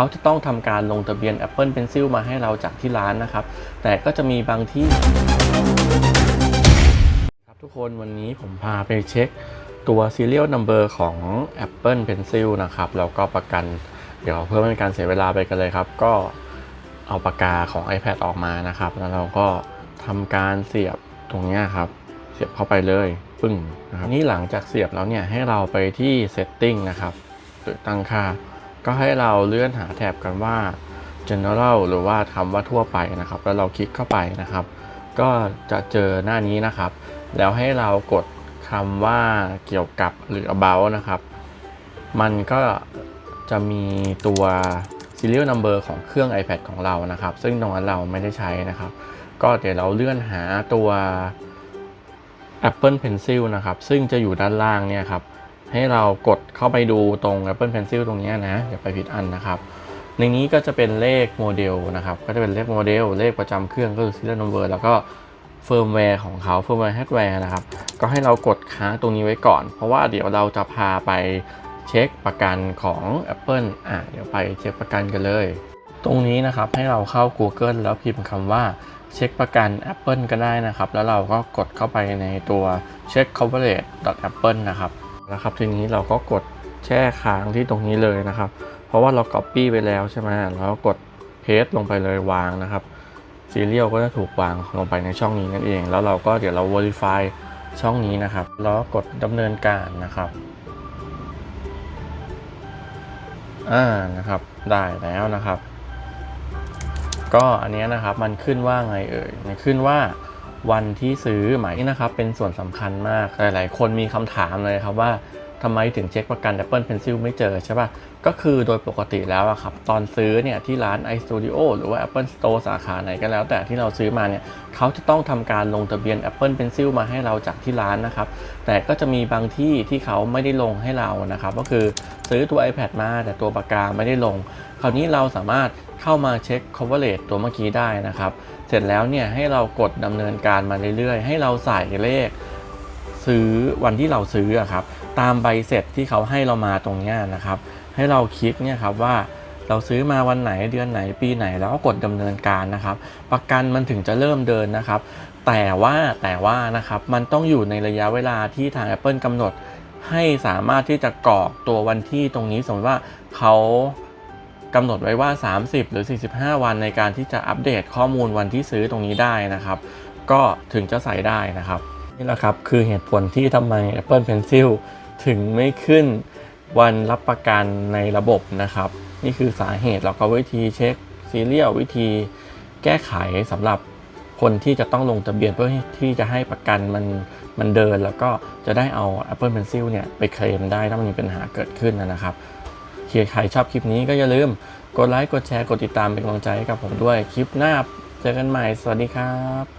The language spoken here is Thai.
เขาจะต้องทำการลงทะเบียน Apple Pencil มาให้เราจากที่ร้านนะครับ แต่ก็จะมีบางที่ ครับทุกคนวันนี้ผมพาไปเช็คตัว serial number ของ Apple Pencil นะครับแล้วก็ประกัน เดี๋ยวเพื่อไม่เป็นการเสียเวลาไปกันเลยครับ ก็เอาปากกาของ iPad ออกมานะครับ แล้วเราก็ทำการเสียบตรงนี้ครับ เสียบเข้าไปเลยปึ้งนะครับนี่หลังจากเสียบแล้วเนี่ยให้เราไปที่ setting นะครับตั้งค่า ก็ให้เราเลื่อนหาแถบกันว่า general หรือว่าคำว่าทั่วไปนะครับ แล้วเราคลิกเข้าไปนะครับ ก็จะเจอหน้านี้นะครับ แล้วให้เรากดคำว่าเกี่ยวกับหรือ about นะครับ มันก็จะมีตัว serial number ของเครื่อง iPad ของเรานะครับ ซึ่งตรงนั้นเราไม่ได้ใช้นะครับ ก็เดี๋ยวเราเลื่อนหาตัว Apple Pencil นะครับ ซึ่งจะอยู่ด้านล่างเนี่ยครับ ให้เรากดเข้าไปดูตรง Apple Pencil ตรงนี้นะอย่าไปผิดอันนะครับ ในนี้ก็จะเป็นเลขโมเดลนะครับ ก็จะเป็นเลขโมเดล เลขประจำเครื่องก็คือ serial number แล้วก็เฟิร์มแวร์ของเขาเฟิร์มแวร์ฮาร์ดแวร์นะครับ ก็ให้เรากดค้างตรงนี้ไว้ก่อน เพราะว่าเดี๋ยวเราจะพาไปเช็คประกันของ Apple อะเดี๋ยวไปเช็คประกันกันเลย ตรงนี้นะครับให้เราเข้า Google แล้วพิมพ์คำว่าเช็คประกัน Apple ก็ได้นะครับ แล้วเราก็กดเข้าไปในตัว check coverage apple นะครับ แล้วครับทีนี้เราก็กดแช่ค้างที่ตรงนี้เลยนะครับ เพราะว่าเรา copy ไปแล้วใช่ไหมแล้วก็กด paste ลงไปเลยวางนะครับซีเรียลก็จะถูกวางลงไปในช่องนี้นั่นเอง แล้วเราก็เดี๋ยวเรา verify ช่องนี้นะครับ แล้วกดดำเนินการนะครับอ่านะครับได้แล้วนะครับ ก็อันนี้นะครับมันขึ้นว่าไงเอ่ยมันขึ้นว่า วันที่ซื้อหมายนี่นะครับเป็นส่วนสำคัญมากหลาย ๆ คนมีคำถามเลยครับว่า ทำไมถึงเช็คประกัน Apple Pencil ไม่เจอใช่ป่ะ ก็คือโดยปกติแล้วอะครับ ตอนซื้อเนี่ยที่ร้าน iStudio หรือว่า Apple Store สาขาไหนก็แล้ว แต่ที่เราซื้อมาเนี่ยเขาจะต้องทำการลงทะเบียน Apple Pencil มาให้เราจากที่ร้านนะครับ แต่ก็จะมีบางที่ที่เขาไม่ได้ลงให้เรานะครับ ก็คือซื้อตัว iPad มาแต่ตัวปากกาไม่ได้ลง คราวนี้เราสามารถเข้ามาเช็ค coverage ตัวเมื่อกี้ได้นะครับ เสร็จแล้วเนี่ยให้เรากดดำเนินการมาเรื่อยๆ ให้เราใส่เลข ซื้อวันที่เราซื้อครับ ตามใบเสร็จที่เขาให้เรามาตรงนี้นะครับ ให้เราคลิกเนี่ยครับว่าเราซื้อมาวันไหนเดือนไหนปีไหนแล้วก็กดดำเนินการนะครับ ประกันมันถึงจะเริ่มเดินนะครับ แต่ว่าแต่ว่านะครับมันต้องอยู่ในระยะเวลาที่ทาง Apple กำหนด ให้สามารถที่จะกรอกตัววันที่ตรงนี้สมมติว่าเขากำหนดไว้ว่า 30 หรือ 45 วันในการที่จะอัปเดตข้อมูลวันที่ซื้อตรงนี้ได้นะครับ ก็ถึงจะใส่ได้นะครับ นี่แหละครับคือเหตุผลที่ทำไม Apple Pencil ถึงไม่ขึ้นวันรับประกันในระบบนะครับ นี่คือสาเหตุแล้วก็วิธีเช็คซีเรียลวิธีแก้ไขสำหรับคนที่จะต้องลงทะเบียนเพื่อที่จะให้ประกันมันมันเดิน แล้วก็จะได้เอา Apple Pencil เนี่ยไปเคลมได้ถ้ามันมีปัญหาเกิดขึ้นนะครับใครชอบคลิปนี้ก็อย่าลืมกดไลค์กดแชร์กดติดตามเป็นกำลังใจให้กับผมด้วยคลิปหน้าเจอกันใหม่ สวัสดีครับ